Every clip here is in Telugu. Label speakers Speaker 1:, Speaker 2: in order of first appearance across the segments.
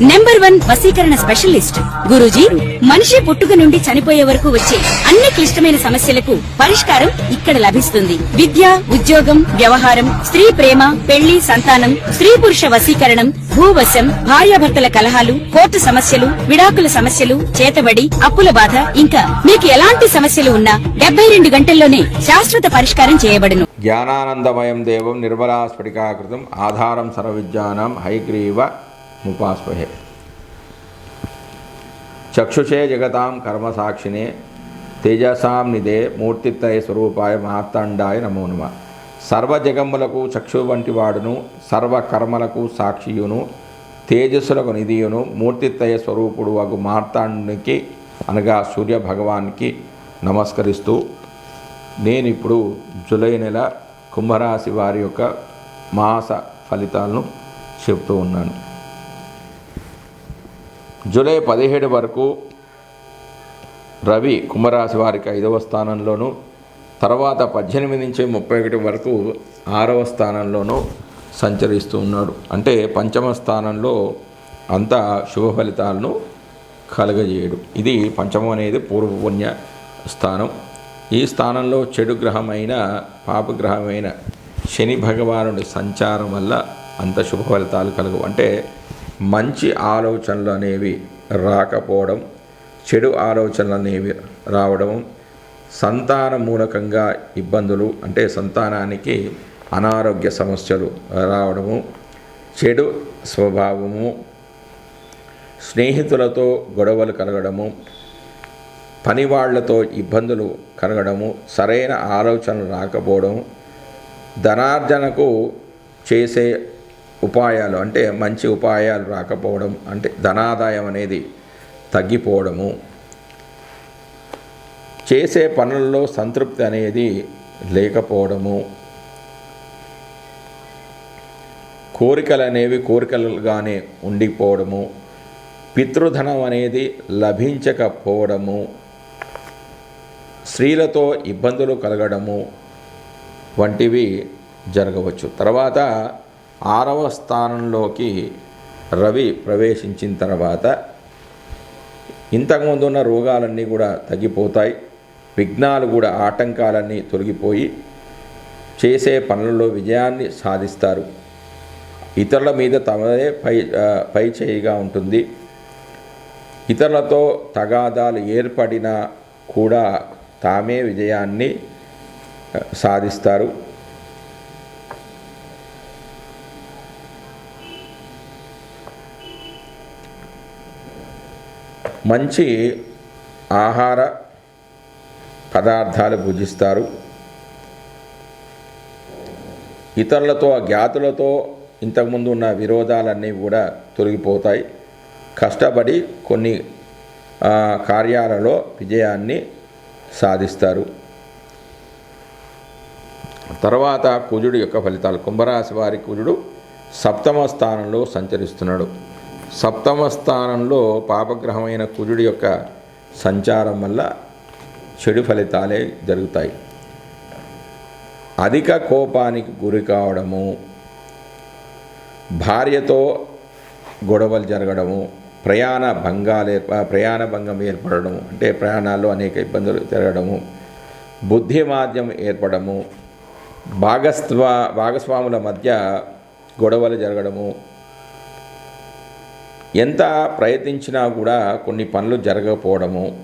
Speaker 1: నెంబర్ వన్ వసీకరణ స్పెషలిస్ట్ గురూజీ మనిషి పుట్టుక నుండి చనిపోయే వరకు వచ్చే అన్ని క్లిష్టమైన సమస్యలకు పరిష్కారం ఇక్కడ లభిస్తుంది. విద్య ఉద్యోగం వ్యవహారం స్త్రీ ప్రేమ పెళ్ళి సంతానం స్త్రీ పురుష వసీకరణం భూవశం భార్యాభర్తల కలహాలు కోర్టు సమస్యలు విడాకుల సమస్యలు చేతబడి అప్పుల బాధ ఇంకా మీకు ఎలాంటి సమస్యలు ఉన్నా డెబ్బై రెండు గంటల్లోనే శాశ్వత పరిష్కారం చేయబడును.
Speaker 2: జ్ఞానానందమయం దేవం నిర్మలా స్ఫటికాకృతం ఆధారం సర్వవిద్యానాం హైగ్రీవ ముపాస్మహే చక్షుషే జగతాం కర్మసాక్షినే తేజసాం నిదే మూర్తిత్రయ స్వరూపాయ మహాత్తాండాయ నమో నమ. సర్వజగములకు చక్షు వంటి వాడును సర్వకర్మలకు సాక్షియును తేజస్సులకు నిధియును మూర్తిత్రయ స్వరూపుడు వగు మార్తాండునికి అనగా సూర్య భగవానికి నమస్కరిస్తూ నేను ఇప్పుడు జూలై నెల కుంభరాశి వారి యొక్క మాస ఫలితాలను చెప్తూ ఉన్నాను. జూలై పదిహేడు వరకు రవి కుంభరాశి వారికి ఐదవ స్థానంలోను తర్వాత పద్దెనిమిది నుంచి ముప్పై ఒకటి వరకు ఆరవ స్థానంలోనూ సంచరిస్తూ ఉన్నాడు. అంటే పంచమ స్థానంలో అంత శుభ ఫలితాలను కలగజేయడు. ఇది పంచమం అనేది పూర్వపుణ్య స్థానం. ఈ స్థానంలో చెడు గ్రహమైన పాపగ్రహమైన శని భగవానుడి సంచారం వల్ల అంత శుభ ఫలితాలు కలగవు. అంటే మంచి ఆలోచనలు అనేవి రాకపోవడం చెడు ఆలోచనలు అనేవి రావడం సంతాన మూలకంగా ఇబ్బందులు అంటే సంతానానికి అనారోగ్య సమస్యలు రావడము చెడు స్వభావము స్నేహితులతో గొడవలు కలగడము పనివాళ్ళతో ఇబ్బందులు కలగడము సరైన ఆలోచనలు రాకపోవడం ధనార్జనకు చేసే ఉపాయాలు అంటే మంచి ఉపాయాలు రాకపోవడం అంటే ధనాదాయం అనేది తగ్గిపోవడము. చేసే పనుల్లో సంతృప్తి అనేది లేకపోవడము. కోరికలు అనేవి కోరికలుగానే ఉండిపోవడము. పితృధనం అనేది లభించకపోవడము. స్త్రీలతో ఇబ్బందులు కలగడము వంటివి జరగవచ్చు. తర్వాత ఆరవ స్థానంలోకి రవి ప్రవేశించిన తర్వాత ఇంతకుముందు ఉన్న రోగాలన్నీ కూడా తగ్గిపోతాయి. విఘ్నాలు కూడా ఆటంకాలన్నీ తొలగిపోయి చేసే పనులలో విజయాన్ని సాధిస్తారు. ఇతరుల మీద తమదే పై పై చేయిగా ఉంటుంది. ఇతరులతో తగాదాలు ఏర్పడినా కూడా తామే విజయాన్ని సాధిస్తారు. మంచి ఆహార పదార్థాలు భుజిస్తారు ఇతరులతో జ్ఞాతులతో ఇంతకుముందు ఉన్న విరోధాలన్నీ కూడా తొలగిపోతాయి. కష్టపడి కొన్ని కార్యాలలో విజయాన్ని సాధిస్తారు. తర్వాత కుజుడు యొక్క ఫలితాలు. కుంభరాశి వారి కుజుడు సప్తమ స్థానంలో సంచరిస్తున్నాడు. సప్తమ స్థానంలో పాపగ్రహమైన కుజుడి యొక్క సంచారం వల్ల చెడు ఫలితాలే జరుగుతాయి. అధిక కోపానికి గురి కావడము భార్యతో గొడవలు జరగడము ప్రయాణ భంగాలు ఏర్ప ప్రయాణ భంగం ఏర్పడము అంటే ప్రయాణాల్లో అనేక ఇబ్బందులు జరగడము బుద్ధి మాద్యం ఏర్పడము భాగస్వా భాగస్వాముల మధ్య గొడవలు జరగడము ఎంత ప్రయత్నించినా కూడా కొన్ని పనులు జరగకపోవడము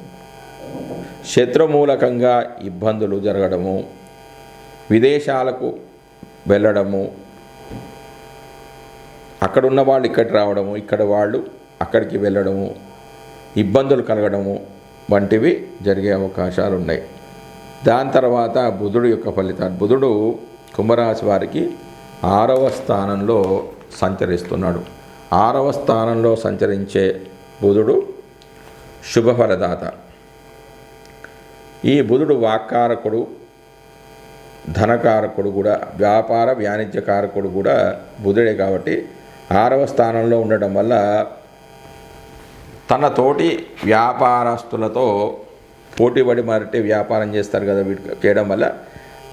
Speaker 2: శత్రుమూలకంగా ఇబ్బందులు జరగడము విదేశాలకు వెళ్ళడము అక్కడున్న వాళ్ళు ఇక్కడ రావడము ఇక్కడ వాళ్ళు అక్కడికి వెళ్ళడము ఇబ్బందులు కలగడము వంటివి జరిగే అవకాశాలు ఉన్నాయి. దాని తర్వాత బుధుడు యొక్క ఫలితాలు. బుధుడు కుంభరాశి వారికి ఆరవ స్థానంలో సంచరిస్తున్నాడు. ఆరవ స్థానంలో సంచరించే బుధుడు శుభఫలదాత. ఈ బుధుడు వాక్కారకుడు ధనకారకుడు కూడా వ్యాపార వాణిజ్యకారకుడు కూడా బుధుడే కాబట్టి ఆరవ స్థానంలో ఉండడం వల్ల తన తోటి వ్యాపారస్తులతో పోటీపడి మరటి వ్యాపారం చేస్తారు కదా చేయడం వల్ల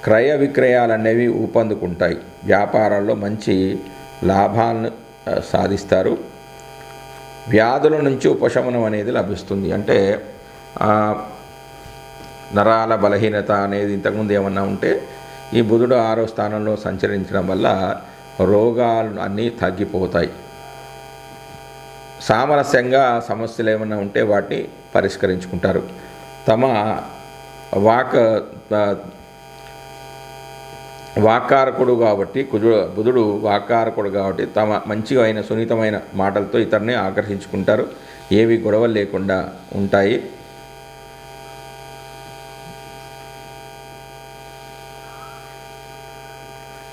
Speaker 2: క్రయ విక్రయాలు అనేవి ఊపందుకుంటాయి. వ్యాపారాల్లో మంచి లాభాలను సాధిస్తారు. వ్యాధుల నుంచి ఉపశమనం అనేది లభిస్తుంది. అంటే నరాల బలహీనత అనేది ఇంతకుముందు ఏమన్నా ఉంటే ఈ బుధుడు ఆరో స్థానంలో సంచరించడం వల్ల రోగాలు అన్నీ తగ్గిపోతాయి. సామరస్యంగా సమస్యలు ఏమైనా ఉంటే వాటిని పరిష్కరించుకుంటారు. తమ వాక్ వాకారకుడు వాక్కారకుడు కాబట్టి కుజు బుధుడు వాక్కారకుడు కాబట్టి తమ మంచిగా అయిన సున్నితమైన మాటలతో ఇతరుని ఆకర్షించుకుంటారు ఏవి గొడవలు లేకుండా ఉంటాయి.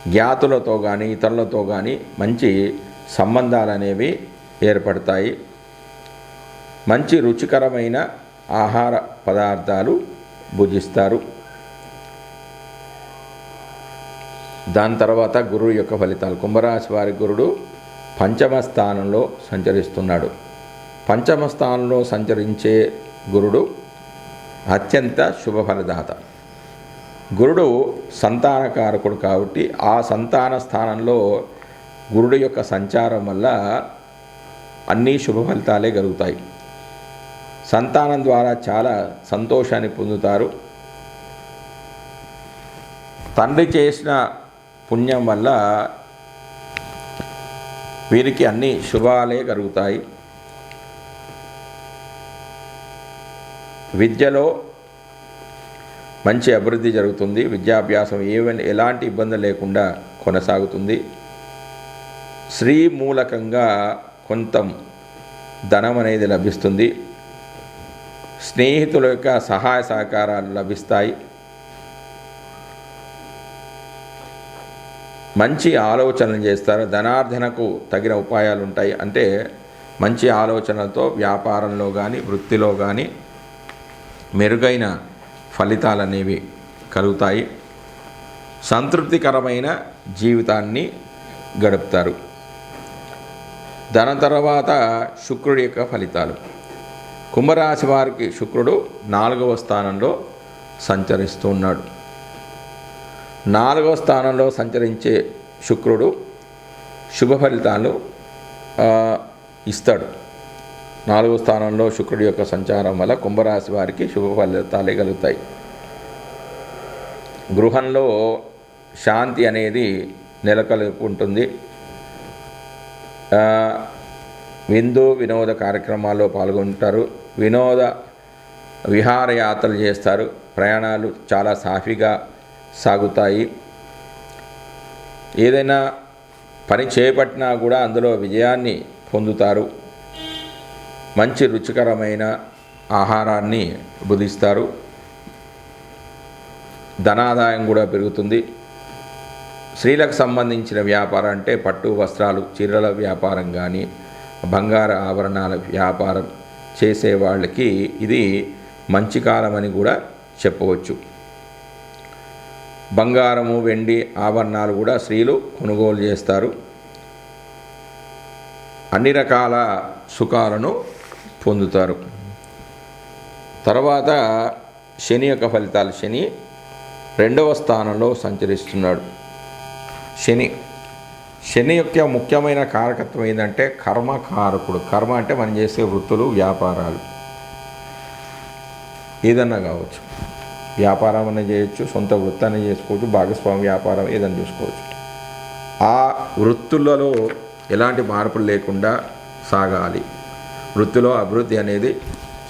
Speaker 2: జ్ఞాతులతో కానీ ఇతరులతో కానీ మంచి సంబంధాలు అనేవి ఏర్పడతాయి. మంచి రుచికరమైన ఆహార పదార్థాలు భుజిస్తారు. దాని తర్వాత గురువు యొక్క ఫలితాలు. కుంభరాశి వారి గురుడు పంచమ స్థానంలో సంచరిస్తున్నాడు. పంచమ స్థానంలో సంచరించే గురుడు అత్యంత శుభ ఫలదాత. గురుడు సంతానకారకుడు కాబట్టి ఆ సంతాన స్థానంలో గురుడు యొక్క సంచారం వల్ల అన్ని శుభ ఫలితాలే కలుగుతాయి. సంతానం ద్వారా చాలా సంతోషాన్ని పొందుతారు. తండ్రి చేసిన పుణ్యం వల్ల వీరికి అన్ని శుభాలే కలుగుతాయి. విద్యలో మంచి అభివృద్ధి జరుగుతుంది. విద్యాభ్యాసం ఏవైనా ఎలాంటి ఇబ్బంది లేకుండా కొనసాగుతుంది. స్త్రీ మూలకంగా కొంత ధనం అనేది లభిస్తుంది. స్నేహితుల యొక్క సహాయ సహకారాలు లభిస్తాయి. మంచి ఆలోచనలు చేస్తారు. ధనార్జనకు తగిన ఉపాయాలు ఉంటాయి. అంటే మంచి ఆలోచనలతో వ్యాపారంలో కానీ వృత్తిలో కానీ మెరుగైన ఫలితాలు అనేవి కలుగుతాయి. సంతృప్తికరమైన జీవితాన్ని గడుపుతారు. దాని తర్వాత శుక్రుడి యొక్క ఫలితాలు. కుంభరాశి వారికి శుక్రుడు నాలుగవ స్థానంలో సంచరిస్తూ ఉన్నాడు. నాలుగవ స్థానంలో సంచరించే శుక్రుడు శుభ ఫలితాలు ఇస్తాడు. నాలుగో స్థానంలో శుక్రుడి యొక్క సంచారం వల్ల కుంభరాశి వారికి శుభ ఫలితాలే కలుగుతాయి. గృహంలో శాంతి అనేది నెలకొల్పుంటుంది. విందు వినోద కార్యక్రమాల్లో పాల్గొంటారు. వినోద విహారయాత్రలు చేస్తారు. ప్రయాణాలు చాలా సాఫీగా సాగుతాయి. ఏదైనా పని చేపట్టినా కూడా అందులో విజయాన్ని పొందుతారు. మంచి రుచికరమైన ఆహారాన్ని బుధిస్తారు ధనాదాయం కూడా పెరుగుతుంది. స్త్రీలకు సంబంధించిన వ్యాపారం అంటే పట్టు వస్త్రాలు చీరల వ్యాపారం కానీ బంగార ఆభరణాల వ్యాపారం చేసే వాళ్ళకి ఇది మంచి కాలమని కూడా చెప్పవచ్చు. బంగారము వెండి ఆభరణాలు కూడా స్త్రీలు కొనుగోలు చేస్తారు. అన్ని రకాల సుఖాలను పొందుతారు. తర్వాత శని యొక్క ఫలితాలు. శని రెండవ స్థానంలో సంచరిస్తున్నాడు. శని శని యొక్క ముఖ్యమైన కారకత్వం ఏంటంటే కర్మకారకుడు కర్మ అంటే మనం చేసే వృత్తులు వ్యాపారాలు. ఏదన్నా కావచ్చు. వ్యాపారం అన్న చేయొచ్చు సొంత వృత్తాన్ని చేసుకోవచ్చు భాగస్వామి వ్యాపారం ఏదైనా చూసుకోవచ్చు. ఆ వృత్తులలో ఎలాంటి మార్పులు లేకుండా సాగాలి. వృత్తిలో అభివృద్ధి అనేది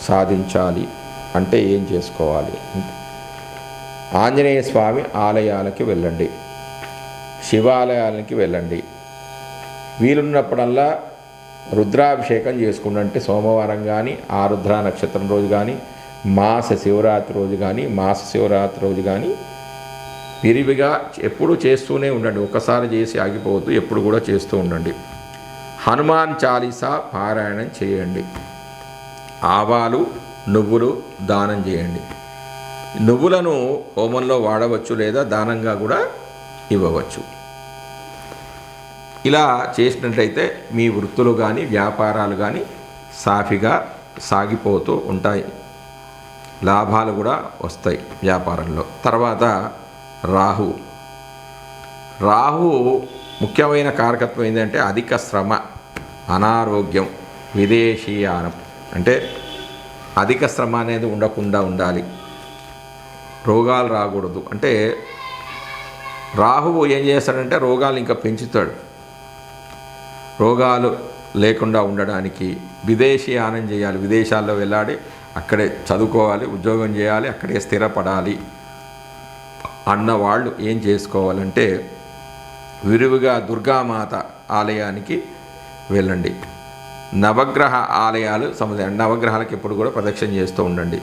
Speaker 2: సాధించాలి అంటే ఏం చేసుకోవాలి? ఆంజనేయ స్వామి ఆలయాలకి వెళ్ళండి. శివాలయాలకి వెళ్ళండి. వీలున్నప్పుడల్లా రుద్రాభిషేకం చేసుకుంటే సోమవారం కానీ ఆరుద్ర నక్షత్రం రోజు కానీ మాస శివరాత్రి రోజు కానీ మాస శివరాత్రి రోజు కానీ విరివిగా ఎప్పుడు చేస్తూనే ఉండండి. ఒకసారి చేసి ఆగిపోవద్దు ఎప్పుడు కూడా చేస్తూ ఉండండి. హనుమాన్ చాలీసా పారాయణం చేయండి. ఆవాలు నువ్వులు దానం చేయండి. నువ్వులను హోమంలో వాడవచ్చు లేదా దానంగా కూడా ఇవ్వవచ్చు. ఇలా చేసినట్లయితే మీ వృత్తులు కానీ వ్యాపారాలు కానీ సాఫీగా సాగిపోతూ ఉంటాయి. లాభాలు కూడా వస్తాయి వ్యాపారంలో. తర్వాత రాహు. రాహు ముఖ్యమైన కారకత్వం ఏంటంటే అధిక శ్రమ అనారోగ్యం విదేశీయానం. అంటే అధిక శ్రమ అనేది ఉండకుండా ఉండాలి. రోగాలు రాకూడదు. అంటే రాహువు ఏం చేస్తాడంటే రోగాలు ఇంకా పెంచుతాడు. రోగాలు లేకుండా ఉండడానికి విదేశీయానం చేయాలి. విదేశాల్లో వెళ్ళాడి అక్కడే చదువుకోవాలి ఉద్యోగం చేయాలి అక్కడే స్థిరపడాలి. అన్న వాళ్ళు ఏం చేసుకోవాలంటే విరివిగా దుర్గామాత ఆలయానికి వెళ్ళండి. నవగ్రహ ఆలయాలు సముదాయం నవగ్రహాలకు ఎప్పుడు కూడా ప్రదక్షిణ చేస్తూ ఉండండి.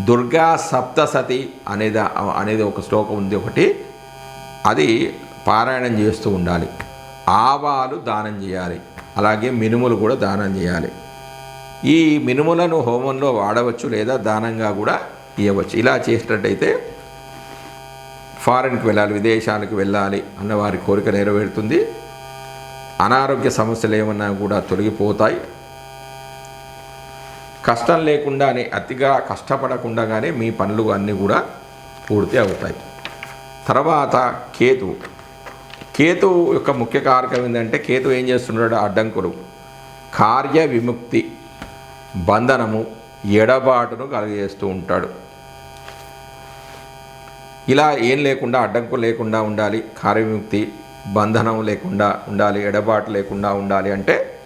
Speaker 2: దుర్గా సప్తసతి అనేది అనేది ఒక శ్లోకం ఉంది ఒకటి. అది పారాయణం చేస్తూ ఉండాలి. ఆవాలు దానం చేయాలి. అలాగే మినుములు కూడా దానం చేయాలి. ఈ మినుములను హోమంలో వాడవచ్చు లేదా దానంగా కూడా ఇవ్వచ్చు ఇలా చేసినట్టయితే ఫారెన్కి వెళ్ళాలి విదేశాలకు వెళ్ళాలి అన్న వారి కోరిక నెరవేరుతుంది. అనారోగ్య సమస్యలు ఏమన్నా కూడా తొలగిపోతాయి. కష్టం లేకుండానే అతిగా కష్టపడకుండానే మీ పనులు అన్నీ కూడా పూర్తి అవుతాయి. తర్వాత కేతు కేతు యొక్క ముఖ్య కారకం ఏంటంటే కేతు ఏం చేస్తున్నాడు అడ్డంకులు. కార్య విముక్తి. బంధనము ఎడబాటును కలుగజేస్తూ ఉంటాడు. ఇలా ఏం లేకుండా అడ్డంకు లేకుండా ఉండాలి. కార్యముక్తి బంధనం లేకుండా ఉండాలి ఎడబాటు లేకుండా ఉండాలి అంటే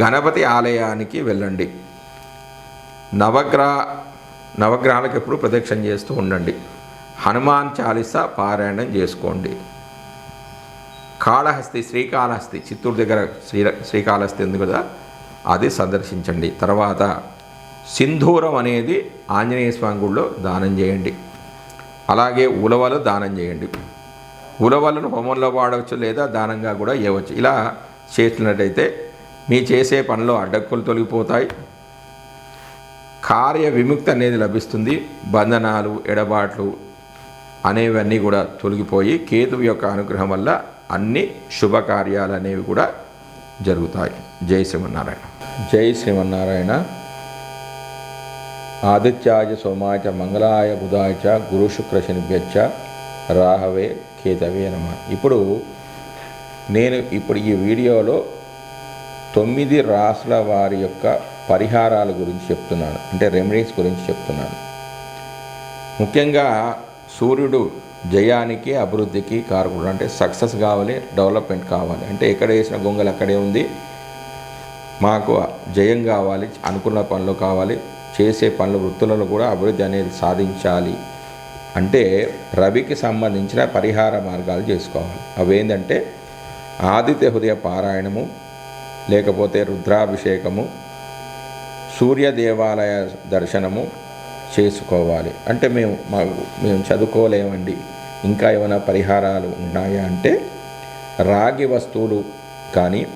Speaker 2: గణపతి ఆలయానికి వెళ్ళండి. నవగ్రహ నవగ్రహాలకు ఎప్పుడు ప్రదక్షిణ చేస్తూ ఉండండి. హనుమాన్ చాలీసా పారాయణం చేసుకోండి. కాళహస్తి శ్రీకాళహస్తి చిత్తూరు దగ్గర శ్రీ శ్రీకాళహస్తి ఉంది కదా? అది సందర్శించండి. తర్వాత సింధూరం అనేది ఆంజనేయ స్వామి గుడిలో దానం చేయండి. అలాగే ఉలవలు దానం చేయండి. ఉలవలను హోమంలో వాడవచ్చు లేదా దానంగా కూడా ఇవ్వచ్చు ఇలా చేసినట్టయితే మీ చేసే పనిలో అడ్డక్కులు తొలగిపోతాయి. కార్య విముక్తి అనేది లభిస్తుంది. బంధనాలు ఎడబాట్లు అనేవన్నీ కూడా తొలగిపోయి కేతువు యొక్క అనుగ్రహం వల్ల అన్ని శుభకార్యాలు అనేవి కూడా జరుగుతాయి. జై శ్రీమన్నారాయణ. జై శ్రీమన్నారాయణ. ఆదిత్యాయ సోమాయ మంగళాయ బుధాయ చ గురు శుక్ర శనిభ్యచ్చ రాహవే కేతవే నమ. ఇప్పుడు నేను ఇప్పుడు ఈ వీడియోలో తొమ్మిది రాసుల వారి యొక్క పరిహారాల గురించి చెప్తున్నాను. అంటే రెమెడీస్ గురించి చెప్తున్నాను. ముఖ్యంగా సూర్యుడు జయానికి అభివృద్ధికి కారకుడు. అంటే సక్సెస్ కావాలి డెవలప్మెంట్ కావాలి. అంటే ఎక్కడ వేసిన గొంగలు అక్కడే ఉంది. మాకు జయం కావాలి అనుకున్న పనులు కావాలి చేసే పనుల వృత్తులలో కూడా అభివృద్ధి అనేది సాధించాలి. అంటే రవికి సంబంధించిన పరిహార మార్గాలు చేసుకోవాలి. అవి ఏంటంటే ఆదిత్య హృదయ పారాయణము లేకపోతే రుద్రాభిషేకము సూర్య దేవాలయ దర్శనము చేసుకోవాలి. అంటే మేము మాకు మేము చదువుకోలేమండి. ఇంకా ఏమైనా పరిహారాలు ఉన్నాయా అంటే రాగి వస్తువులు కానీ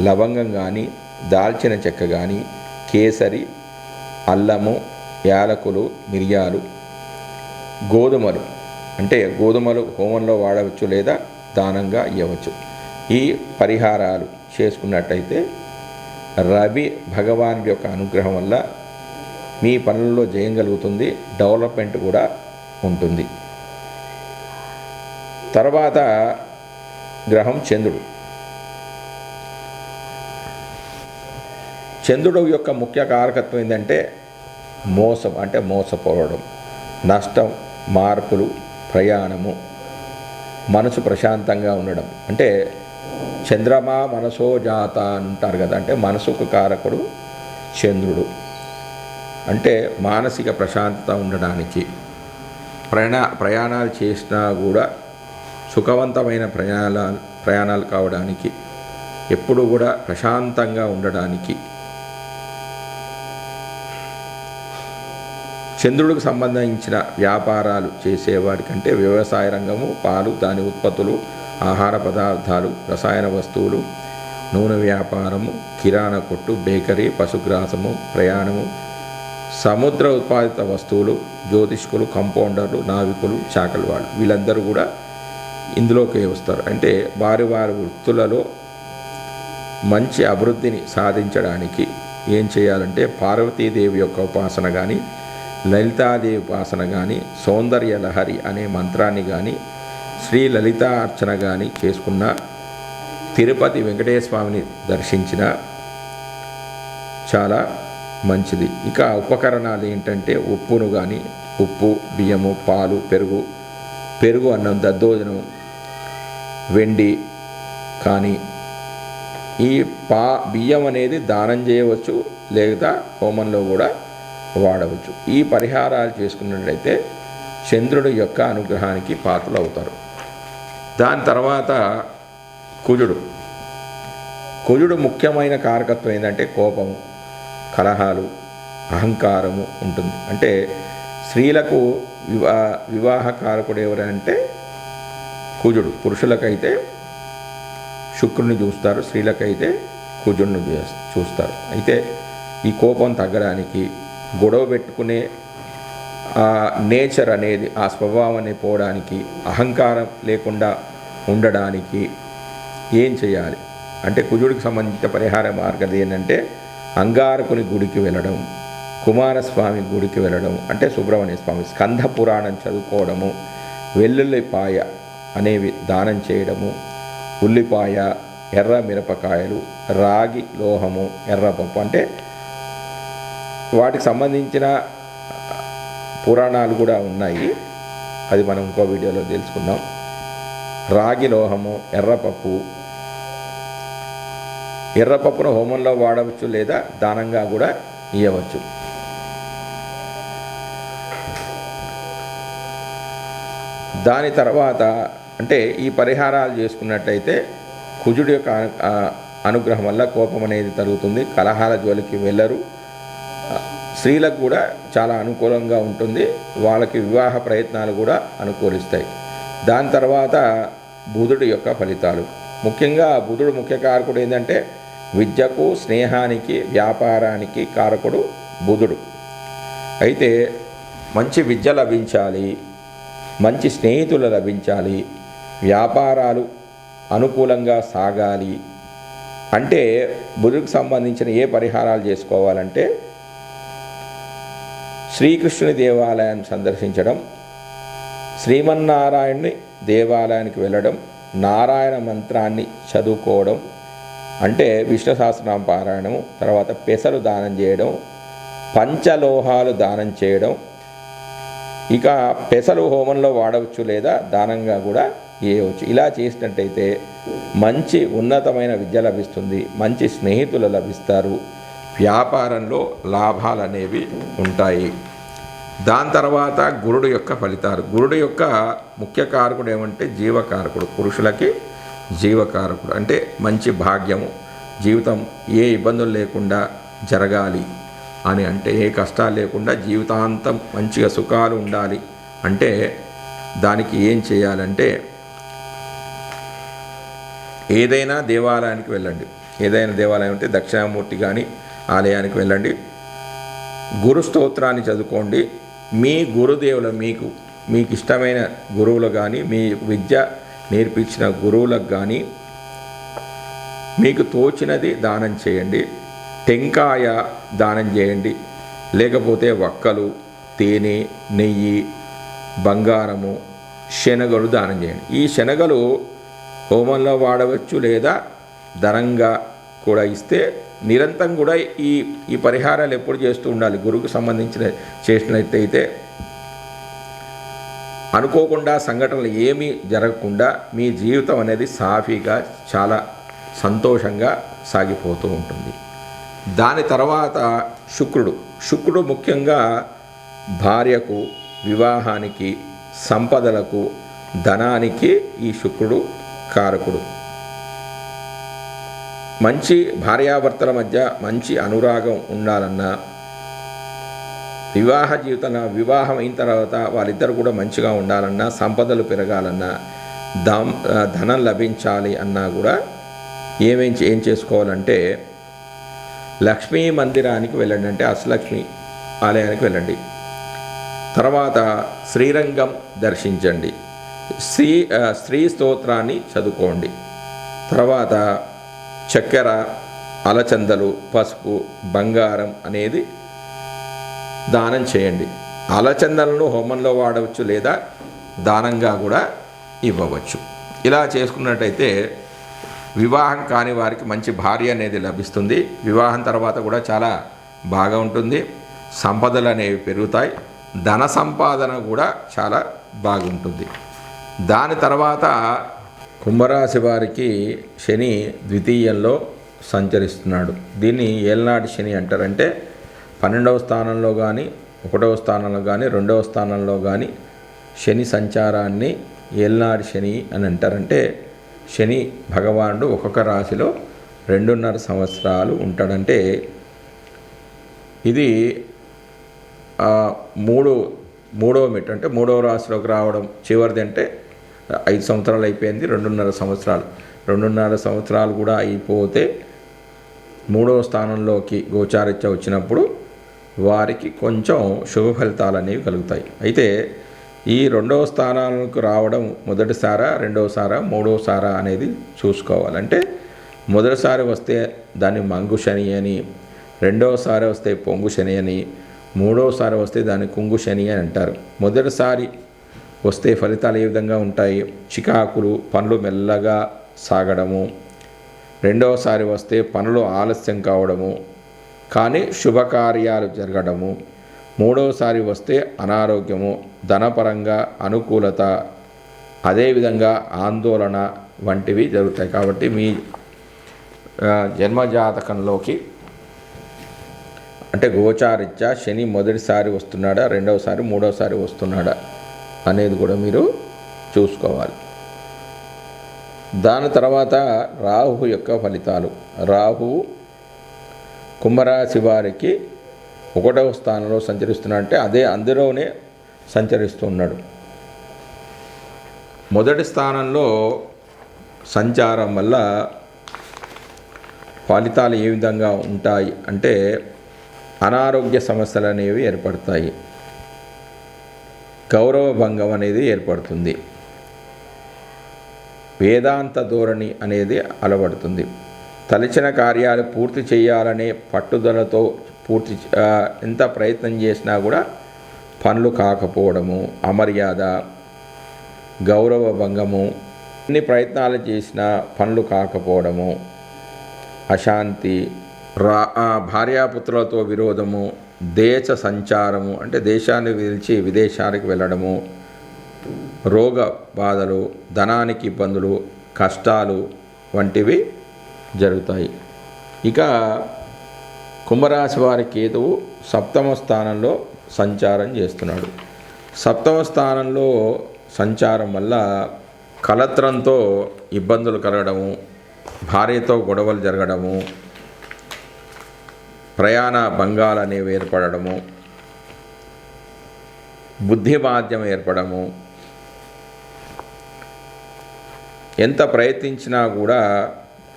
Speaker 2: లవంగం కానీ దాల్చిన చెక్క కానీ కేసరి అల్లము యాలకులు మిరియాలు గోధుమలు అంటే గోధుమలు హోమంలో వాడవచ్చు లేదా దానంగా ఇవ్వచ్చు ఈ పరిహారాలు చేసుకున్నట్టయితే రవి భగవాన్ యొక్క అనుగ్రహం వల్ల మీ పనుల్లో జయం కలుగుతుంది డెవలప్మెంట్ కూడా ఉంటుంది. తర్వాత గ్రహం చంద్రుడు. చంద్రుడు యొక్క ముఖ్య కారకత్వం ఏంటంటే మోసం అంటే మోసపోవడం నష్టం మార్పులు ప్రయాణము మనసు ప్రశాంతంగా ఉండడం. అంటే చంద్రమా మనసో జాత అంటారు కదా అంటే మనసుకు కారకుడు చంద్రుడు. అంటే మానసిక ప్రశాంతత ఉండడానికి ప్రయాణ ప్రయాణాలు చేసినా కూడా సుఖవంతమైన ప్రయాణాలు ప్రయాణాలు కావడానికి ఎప్పుడు కూడా ప్రశాంతంగా ఉండడానికి చంద్రుడికి సంబంధించిన వ్యాపారాలు చేసేవారికంటే వ్యవసాయ రంగము పాలు దాని ఉత్పత్తులు ఆహార పదార్థాలు రసాయన వస్తువులు నూనె వ్యాపారము కిరాణా కొట్టు బేకరీ పశుగ్రాసము ప్రయాణము సముద్ర ఉత్పాదిత వస్తువులు జ్యోతిష్కులు కంపౌండర్లు నావికులు చాకలి వాళ్ళు వీళ్ళందరూ కూడా ఇందులోకి వస్తారు. అంటే వారి వారి వృత్తులలో మంచి అభివృద్ధిని సాధించడానికి ఏం చేయాలంటే పార్వతీదేవి యొక్క ఉపాసన కానీ లలితాదేవి ఉపాసన కానీ సౌందర్య లహరి అనే మంత్రాన్ని కానీ శ్రీ లలితా అర్చన కానీ చేసుకున్న తిరుపతి వెంకటేశ్వర స్వామిని దర్శించిన చాలా మంచిది. ఇక ఉపకరణాలు ఏంటంటే ఉప్పును కానీ ఉప్పు బియ్యము పాలు పెరుగు పెరుగు అన్నం దద్దోజనం వెండి కానీ ఈ పా బియ్యం అనేది దానం చేయవచ్చు లేదా హోమంలో కూడా వాడవచ్చు. ఈ పరిహారాలు చేసుకున్నట్లయితే చంద్రుడి యొక్క అనుగ్రహానికి పాత్రలు అవుతారు దాని తర్వాత కుజుడు. కుజుడు ముఖ్యమైన కారకత్వం ఏంటంటే కోపం కలహాలు అహంకారము ఉంటుంది. అంటే స్త్రీలకు వివా వివాహ కారకుడు ఎవరంటే కుజుడు. పురుషులకైతే శుక్రుని చూస్తారు స్త్రీలకైతే కుజుడిని చూస్తారు. అయితే ఈ కోపం తగ్గడానికి గొడవ పెట్టుకునే ఆ నేచర్ అనేది ఆ స్వభావం అనేది పోవడానికి అహంకారం లేకుండా ఉండడానికి ఏం చేయాలి? అంటే కుజుడికి సంబంధించిన పరిహార మార్గం ఏంటంటే అంగారకుని గుడికి వెళ్ళడం కుమారస్వామి గుడికి వెళ్ళడం అంటే సుబ్రహ్మణ్య స్వామి స్కంధ పురాణం చదువుకోవడము వెల్లుల్లిపాయ అనేవి దానం చేయడము ఉల్లిపాయ ఎర్ర మిరపకాయలు రాగి లోహము ఎర్రపప్పు అంటే వాటికి సంబంధించిన పురాణాలు కూడా ఉన్నాయి. అది మనం ఇంకో వీడియోలో తెలుసుకుందాం. రాగి లోహము ఎర్రపప్పు. ఎర్రపప్పును హోమంలో వాడవచ్చు లేదా దానంగా కూడా ఇవ్వవచ్చు దాని తర్వాత అంటే ఈ పరిహారాలు చేసుకున్నట్టయితే కుజుడి యొక్క అనుగ్రహం వల్ల కోపం అనేది తరుగుతుంది. కలహాల జోలికి వెళ్ళరు. స్త్రీలకు కూడా చాలా అనుకూలంగా ఉంటుంది. వాళ్ళకి వివాహ ప్రయత్నాలు కూడా అనుకూలిస్తాయి. దాని తర్వాత బుధుడి యొక్క ఫలితాలు. ముఖ్యంగా బుధుడు ముఖ్య కారకుడు ఏంటంటే విద్యకు స్నేహానికి వ్యాపారానికి కారకుడు బుధుడు. అయితే మంచి విద్య లభించాలి మంచి స్నేహితులు లభించాలి వ్యాపారాలు అనుకూలంగా సాగాలి అంటే బుధుడికి సంబంధించిన ఏ పరిహారాలు చేసుకోవాలంటే శ్రీకృష్ణుని దేవాలయాన్ని సందర్శించడం శ్రీమన్నారాయణుని దేవాలయానికి వెళ్ళడం నారాయణ మంత్రాన్ని చదువుకోవడం అంటే విష్ణు సహస్రనామ పారాయణము తర్వాత పెసలు దానం చేయడం పంచలోహాలు దానం చేయడం. ఇక పెసలు హోమంలో వాడవచ్చు లేదా దానంగా కూడా చేయవచ్చు. ఇలా చేసినట్టయితే మంచి ఉన్నతమైన విద్య లభిస్తుంది మంచి స్నేహితులు లభిస్తారు. వ్యాపారంలో లాభాలు అనేవి ఉంటాయి. దాని తర్వాత గురుడు యొక్క ఫలితాలు. గురుడు యొక్క ముఖ్య కారకుడు ఏమంటే జీవకారకుడు. పురుషులకి జీవకారకుడు. అంటే మంచి భాగ్యము. జీవితం ఏ ఇబ్బందులు లేకుండా జరగాలి అని అంటే ఏ కష్టాలు లేకుండా జీవితాంతం మంచిగా సుఖాలు ఉండాలి అంటే దానికి ఏం చేయాలంటే ఏదైనా దేవాలయానికి వెళ్ళండి. ఏదైనా దేవాలయం అంటే దక్షిణామూర్తి కానీ ఆలయానికి వెళ్ళండి. గురు స్తోత్రాన్ని చదువుకోండి. మీ గురుదేవులు మీకు మీకు ఇష్టమైన గురువులు కానీ మీ విద్య నేర్పించిన గురువులకు కానీ మీకు తోచినది దానం చేయండి. టెంకాయ దానం చేయండి. లేకపోతే వక్కలు తేనె నెయ్యి బంగారము శనగలు దానం చేయండి. ఈ శనగలు హోమంలో వాడవచ్చు లేదా ధనంగా కూడా ఇస్తే నిరంతరం కూడా ఈ ఈ పరిహారాలు ఎప్పుడు చేస్తూ ఉండాలి. గురువుకు సంబంధించిన చేసినట్టయితే అనుకోకుండా సంఘటనలు ఏమీ జరగకుండా మీ జీవితం అనేది సాఫీగా చాలా సంతోషంగా సాగిపోతూ ఉంటుంది. దాని తర్వాత శుక్రుడు. శుక్రుడు ముఖ్యంగా భార్యకు వివాహానికి సంపదలకు ధనానికి ఈ శుక్రుడు కారకుడు. మంచి భార్యాభర్తల మధ్య మంచి అనురాగం ఉండాలన్నా వివాహ జీవితంలో వివాహం అయిన తర్వాత వాళ్ళిద్దరు కూడా మంచిగా ఉండాలన్నా సంపదలు పెరగాలన్నా దాం ధనం లభించాలి అన్నా కూడా ఏమేం ఏం చేసుకోవాలంటే లక్ష్మీ మందిరానికి వెళ్ళండి అంటే అష్టలక్ష్మి ఆలయానికి వెళ్ళండి. తర్వాత శ్రీరంగం దర్శించండి. శ్రీ స్త్రీ స్తోత్రాన్ని చదువుకోండి. తర్వాత చక్కెర అలచందలు పసుపు బంగారం అనేది దానం చేయండి. అలచందలను హోమంలో వాడవచ్చు లేదా దానంగా కూడా ఇవ్వవచ్చు. ఇలా చేసుకున్నట్టయితే వివాహం కాని వారికి మంచి భార్య అనేది లభిస్తుంది. వివాహం తర్వాత కూడా చాలా బాగా ఉంటుంది. సంపదలు అనేవి పెరుగుతాయి. ధన సంపాదన కూడా చాలా బాగుంటుంది. దాని తర్వాత కుంభరాశి వారికి శని ద్వితీయంలో సంచరిస్తున్నాడు. దీన్ని ఏలనాటి శని అంటారంటే పన్నెండవ స్థానంలో కానీ ఒకటవ స్థానంలో కానీ రెండవ స్థానంలో కానీ శని సంచారాన్ని ఏలనాటి శని అని అంటారంటే శని భగవానుడు ఒక్కొక్క రాశిలో రెండున్నర సంవత్సరాలు ఉంటాడంటే ఇది ఆ, మూడు మూడవ మెట్టు అంటే మూడవ రాశిలోకి రావడం చివరిది అంటే ఐదు సంవత్సరాలు అయిపోయింది రెండున్నర సంవత్సరాలు. రెండున్నర సంవత్సరాలు కూడా అయిపోతే మూడవ స్థానంలోకి గోచారిత్య వచ్చినప్పుడు వారికి కొంచెం శుభ ఫలితాలు అనేవి కలుగుతాయి. అయితే ఈ రెండవ స్థానాలకు రావడం మొదటిసారా రెండవసారా మూడవసారా అనేది చూసుకోవాలంటే మొదటిసారి వస్తే దాన్ని మంగు శని అని రెండవసారి వస్తే పొంగు శని అని మూడవసారి వస్తే దాన్ని కుంగు శని అని అంటారు. మొదటిసారి వస్తే ఫలితాలు ఏ విధంగా ఉంటాయి? చికాకులు పనులు మెల్లగా సాగడము. రెండవసారి వస్తే పనులు ఆలస్యం కావడము. కానీ శుభకార్యాలు జరగడము. మూడవసారి వస్తే అనారోగ్యము ధనపరంగా అనుకూలత అదేవిధంగా ఆందోళన వంటివి జరుగుతాయి. కాబట్టి మీ జన్మజాతకంలోకి అంటే గోచారిత్యా శని మొదటిసారి వస్తున్నాడా? రెండవసారి మూడవసారి వస్తున్నాడా? అనేది కూడా మీరు చూసుకోవాలి. దాని తర్వాత రాహు యొక్క ఫలితాలు. రాహు కుంభరాశి వారికి ఒకటవ స్థానంలో సంచరిస్తున్నాడు అంటే అదే అందులోనే సంచరిస్తున్నాడు మొదటి స్థానంలో సంచారం వల్ల ఫలితాలు ఏ విధంగా ఉంటాయి అంటే అనారోగ్య సమస్యలు అనేవి ఏర్పడతాయి. గౌరవ భంగం అనేది ఏర్పడుతుంది. వేదాంత ధోరణి అనేది అలవడుతుంది. తలచిన కార్యాలు పూర్తి చేయాలనే పట్టుదలతో పూర్తి ఎంత ప్రయత్నం చేసినా కూడా పనులు కాకపోవడము అమర్యాద గౌరవ భంగము ఎన్ని ప్రయత్నాలు చేసినా పనులు కాకపోవడము అశాంతి రా భార్యాపుత్రులతో విరోధము దేశ సంచారము అంటే దేశాన్ని విడిచి విదేశానికి వెళ్ళడము రోగ బాధలు ధనానికి ఇబ్బందులు కష్టాలు వంటివి జరుగుతాయి. ఇక కుంభరాశి వారి కేతువు సప్తమ స్థానంలో సంచారం చేస్తున్నాడు. సప్తమ స్థానంలో సంచారం వల్ల కలత్రంతో ఇబ్బందులు కలగడము భార్యతో గొడవలు జరగడము ప్రయాణ భంగాలు అనేవి ఏర్పడము బుద్ధిబాధ్యం ఏర్పడము. ఎంత ప్రయత్నించినా కూడా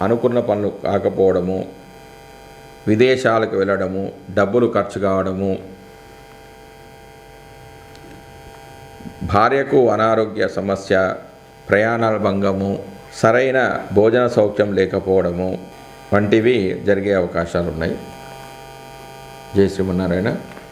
Speaker 2: అనుకున్న పనులు కాకపోవడము విదేశాలకు వెళ్ళడము డబ్బులు ఖర్చు కావడము భార్యకు అనారోగ్య సమస్య ప్రయాణాల భంగము సరైన భోజన సౌఖ్యం లేకపోవడము వంటివి జరిగే అవకాశాలు ఉన్నాయి జై శ్రీమన్నారాయణ.